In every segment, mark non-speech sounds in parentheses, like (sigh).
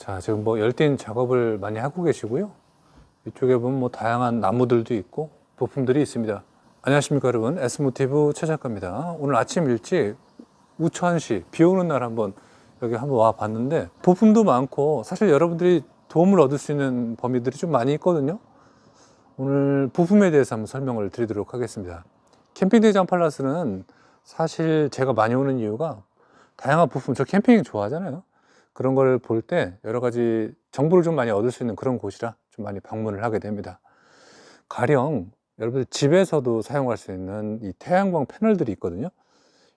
자, 지금 뭐 열띤 작업을 많이 하고 계시고요. 이쪽에 보면 뭐 다양한 나무들도 있고 부품들이 있습니다. 안녕하십니까 여러분. S모티브 최 작가입니다. 오늘 아침 일찍 우천시 비 오는 날 한번 여기 한번 와 봤는데 부품도 많고 사실 여러분들이 도움을 얻을 수 있는 범위들이 좀 많이 있거든요. 오늘 부품에 대해서 한번 설명을 드리도록 하겠습니다. 캠핑 대장 팔라스는 사실 제가 많이 오는 이유가 다양한 부품, 저 캠핑 좋아하잖아요. 그런 걸 볼 때 여러 가지 정보를 좀 많이 얻을 수 있는 그런 곳이라 좀 많이 방문을 하게 됩니다. 가령 여러분들 집에서도 사용할 수 있는 이 태양광 패널들이 있거든요.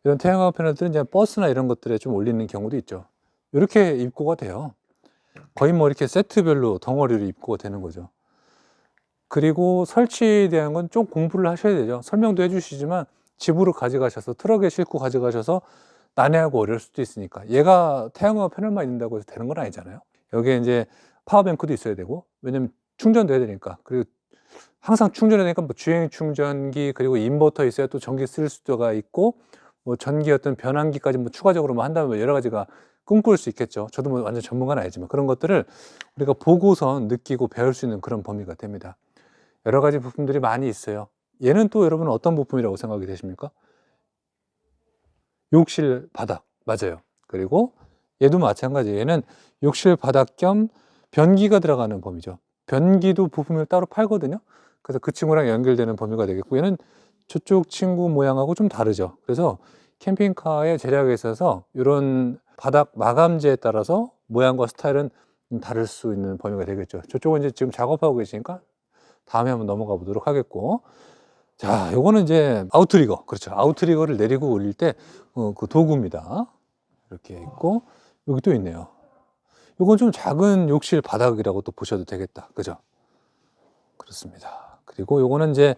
이런 태양광 패널들은 이제 버스나 이런 것들에 좀 올리는 경우도 있죠. 이렇게 입고가 돼요. 거의 뭐 이렇게 세트별로 덩어리로 입고가 되는 거죠. 그리고 설치에 대한 건 좀 공부를 하셔야 되죠. 설명도 해주시지만 집으로 가져가셔서 트럭에 싣고 가져가셔서 난해하고 어려울 수도 있으니까 얘가 태양광 패널만 있는다고 해서 되는 건 아니잖아요. 여기에 이제 파워뱅크도 있어야 되고 왜냐면 충전도 해야 되니까 그리고 항상 충전해야 되니까 뭐 주행 충전기 그리고 인버터 있어야 또 전기 쓸 수가 있고 뭐 전기 어떤 변환기까지 뭐 추가적으로 뭐 한다면 여러 가지가 꿈꿀 수 있겠죠. 저도 뭐 완전 전문가는 아니지만 그런 것들을 우리가 보고선 느끼고 배울 수 있는 그런 범위가 됩니다. 여러 가지 부품들이 많이 있어요. 얘는 또 여러분은 어떤 부품이라고 생각이 되십니까? 욕실 바닥 맞아요. 그리고 얘도 마찬가지. 얘는 욕실 바닥 겸 변기가 들어가는 범위죠. 변기도 부품을 따로 팔거든요. 그래서 그 친구랑 연결되는 범위가 되겠고 얘는 저쪽 친구 모양하고 좀 다르죠. 그래서 캠핑카의 제작에 있어서 이런 바닥 마감재에 따라서 모양과 스타일은 좀 다를 수 있는 범위가 되겠죠. 저쪽은 이제 지금 작업하고 계시니까 다음에 한번 넘어가 보도록 하겠고. 자, 요거는 이제 아웃트리거. 그렇죠. 아웃트리거를 내리고 올릴 때, 어, 그 도구입니다. 이렇게 있고, 여기 또 있네요. 요건 좀 작은 욕실 바닥이라고 또 보셔도 되겠다. 그죠? 그렇습니다. 그리고 요거는 이제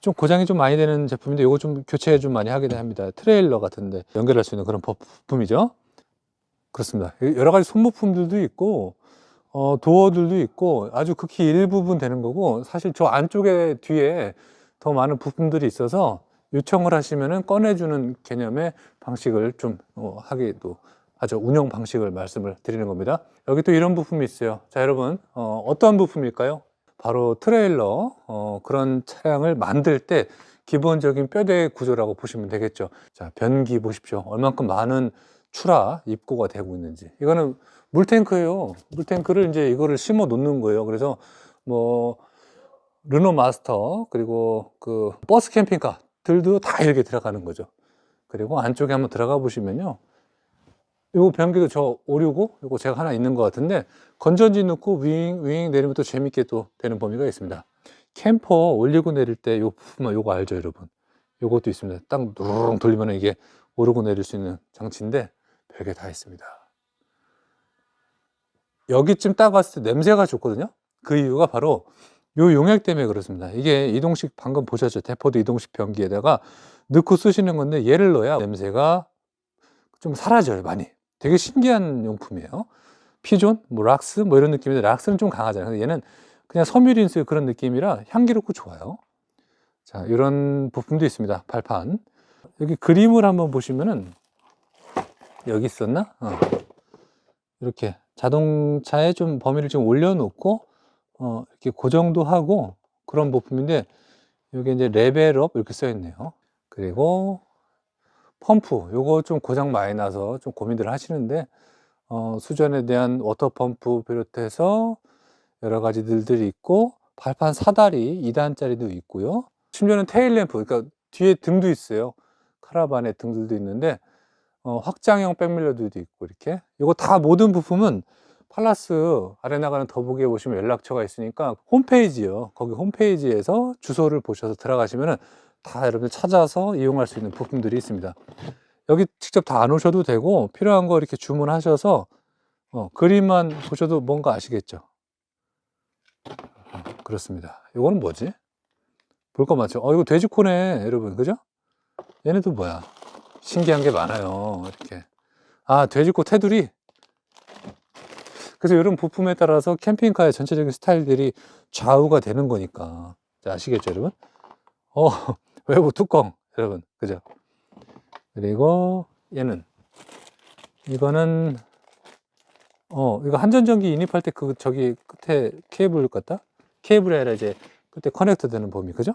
좀 고장이 좀 많이 되는 제품인데 요거 좀 교체 좀 많이 하게 합니다. 트레일러 같은데 연결할 수 있는 그런 부품이죠. 그렇습니다. 여러 가지 손부품들도 있고, 어, 도어들도 있고 아주 극히 일부분 되는 거고 사실 저 안쪽에 뒤에 더 많은 부품들이 있어서 요청을 하시면은 꺼내주는 개념의 방식을 좀 어, 하기도 하죠. 운영 방식을 말씀을 드리는 겁니다. 여기 또 이런 부품이 있어요. 자, 여러분, 어, 어떠한 부품일까요? 바로 트레일러, 어, 그런 차량을 만들 때 기본적인 뼈대 구조라고 보시면 되겠죠. 자, 변기 보십시오. 얼만큼 많은 추라 입고가 되고 있는지. 이거는 물탱크예요. 물탱크를 이제 이거를 심어 놓는 거예요. 그래서 뭐 르노 마스터 그리고 그 버스 캠핑카 들도 다 이렇게 들어가는 거죠. 그리고 안쪽에 한번 들어가 보시면요. 이거 변기도 저 오류고 이거 제가 하나 있는 것 같은데 건전지 넣고 윙, 윙 내리면 또 재밌게 또 되는 범위가 있습니다. 캠퍼 올리고 내릴 때 요 부품은 요거 알죠, 여러분? 요것도 있습니다. 딱 누르릉 돌리면 이게 오르고 내릴 수 있는 장치인데 별게 다 있습니다. 여기쯤 딱 왔을 때 냄새가 좋거든요. 그 이유가 바로 요 용액 때문에 그렇습니다. 이게 이동식 방금 보셨죠? 대포드 이동식 변기에다가 넣고 쓰시는 건데 얘를 넣어야 냄새가 좀 사라져요, 많이. 되게 신기한 용품이에요. 피존, 뭐 락스, 뭐 이런 느낌인데 락스는 좀 강하잖아요. 근데 얘는 그냥 섬유린스 그런 느낌이라 향기롭고 좋아요. 자, 이런 부품도 있습니다. 발판. 여기 그림을 한번 보시면은 여기 있었나? 어. 이렇게 자동차에 좀 범위를 좀 올려놓고 어, 이렇게 고정도 하고 그런 부품인데 여기 이제 레벨업 이렇게 써 있네요. 그리고 펌프 요거 좀 고장 많이 나서 좀 고민들 하시는데 어, 수전에 대한 워터 펌프 비롯해서 여러 가지들이 있고 발판 사다리 2단짜리도 있고요. 심지어는 테일 램프 그러니까 뒤에 등도 있어요. 카라반에 등들도 있는데 어, 확장형 백밀러들도 있고 이렇게 이거 다 모든 부품은 팔라스 아래 나가는 더보기에 보시면 연락처가 있으니까 홈페이지요. 거기 홈페이지에서 주소를 보셔서 들어가시면은 다 여러분들 찾아서 이용할 수 있는 부품들이 있습니다. 여기 직접 다 안 오셔도 되고 필요한 거 이렇게 주문하셔서 어, 그림만 보셔도 뭔가 아시겠죠? 어, 그렇습니다. 이거는 뭐지? 볼 거 맞죠? 어, 이거 돼지코네, 여러분. 그죠? 얘네도 뭐야? 신기한 게 많아요. 이렇게. 아, 돼지코 테두리? 그래서 이런 부품에 따라서 캠핑카의 전체적인 스타일들이 좌우가 되는 거니까. 자, 아시겠죠, 여러분? 어, (laughs) 외부 뚜껑, 여러분. 그죠? 그리고 얘는, 이거는 어, 이거 한전전기 인입할 때 그 저기 끝에 케이블 같다? 아니라 이제 끝에 커넥터 되는 범위, 그죠?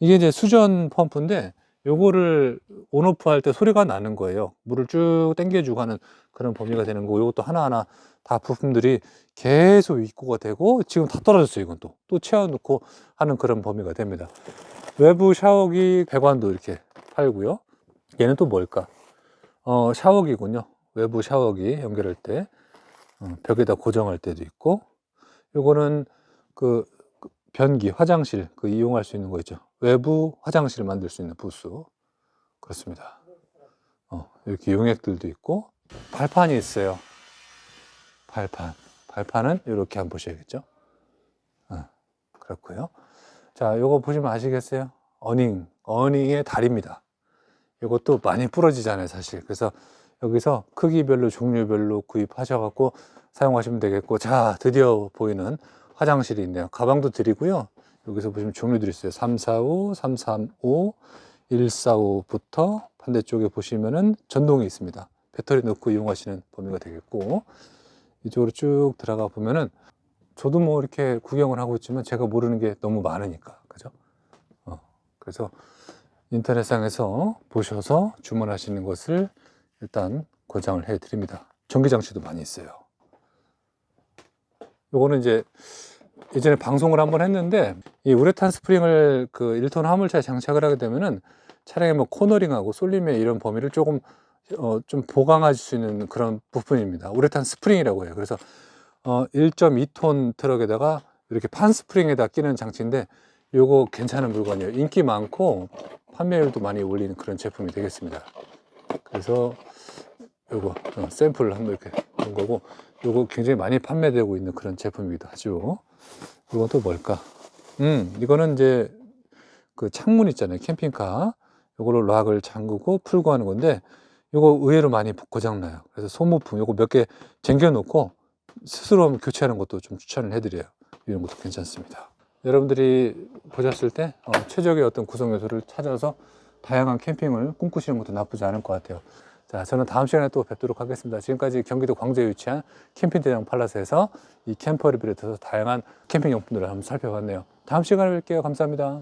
이게 이제 수전 펌프인데 요거를 온오프 할 때 소리가 나는 거예요. 물을 쭉 당겨주고 하는 그런 범위가 되는 거고 요것도 하나하나 다 부품들이 계속 입고가 되고 지금 다 떨어졌어요. 이건 또. 또 채워놓고 하는 그런 범위가 됩니다. 외부 샤워기 배관도 이렇게 팔고요. 얘는 또 뭘까? 어, 샤워기군요. 외부 샤워기 연결할 때 어, 벽에다 고정할 때도 있고 요거는 그, 그 변기 화장실 그 이용할 수 있는 거 있죠. 외부 화장실을 만들 수 있는 부스 그렇습니다. 어, 이렇게 용액들도 있고 발판이 있어요. 발판 발판은 이렇게 한번 보셔야겠죠. 어, 그렇고요. 자, 요거 보시면 아시겠어요? 어닝 어닝의 다리입니다. 이것도 많이 부러지잖아요, 사실. 그래서 여기서 크기별로 종류별로 구입하셔갖고 사용하시면 되겠고, 자, 드디어 보이는 화장실이 있네요. 가방도 드리고요. 여기서 보시면 종류들이 있어요. 345, 335, 145부터 반대쪽에 보시면은 전동이 있습니다. 배터리 넣고 이용하시는 범위가 되겠고, 이쪽으로 쭉 들어가 보면은 저도 뭐 이렇게 구경을 하고 있지만 제가 모르는 게 너무 많으니까, 그죠? 어, 그래서 인터넷상에서 보셔서 주문하시는 것을 일단 고장을 해 드립니다. 전기 장치도 많이 있어요. 요거는 이제 예전에 방송을 한번 했는데 이 우레탄 스프링을 그 1톤 화물차에 장착을 하게 되면은 차량의 뭐 코너링하고 쏠림의 이런 범위를 조금 어, 좀 보강할 수 있는 그런 부분입니다. 우레탄 스프링이라고 해요. 그래서 어, 1.2톤 트럭에다가 이렇게 판 스프링에다 끼는 장치인데 요거 괜찮은 물건이에요. 인기 많고 판매율도 많이 올리는 그런 제품이 되겠습니다. 그래서 요거 어, 샘플을 한번 이렇게 본 거고 요거 굉장히 많이 판매되고 있는 그런 제품이기도 하죠. 이건 또 뭘까? 음, 이거는 이제 그 창문 있잖아요. 캠핑카. 요거를 락을 잠그고 풀고 하는 건데 요거 의외로 많이 고장나요. 그래서 소모품 요거 몇 개 쟁겨 놓고 스스로 교체하는 것도 좀 추천을 해드려요. 이런 것도 괜찮습니다. 여러분들이 보셨을 때 어, 최적의 어떤 구성 요소를 찾아서 다양한 캠핑을 꿈꾸시는 것도 나쁘지 않을 것 같아요. 자, 저는 다음 시간에 또 뵙도록 하겠습니다. 지금까지 경기도 광주에 위치한 캠핑 대장 팔라스에서 이 캠퍼를 비롯해서 다양한 캠핑 용품들을 한번 살펴봤네요. 다음 시간에 뵐게요. 감사합니다.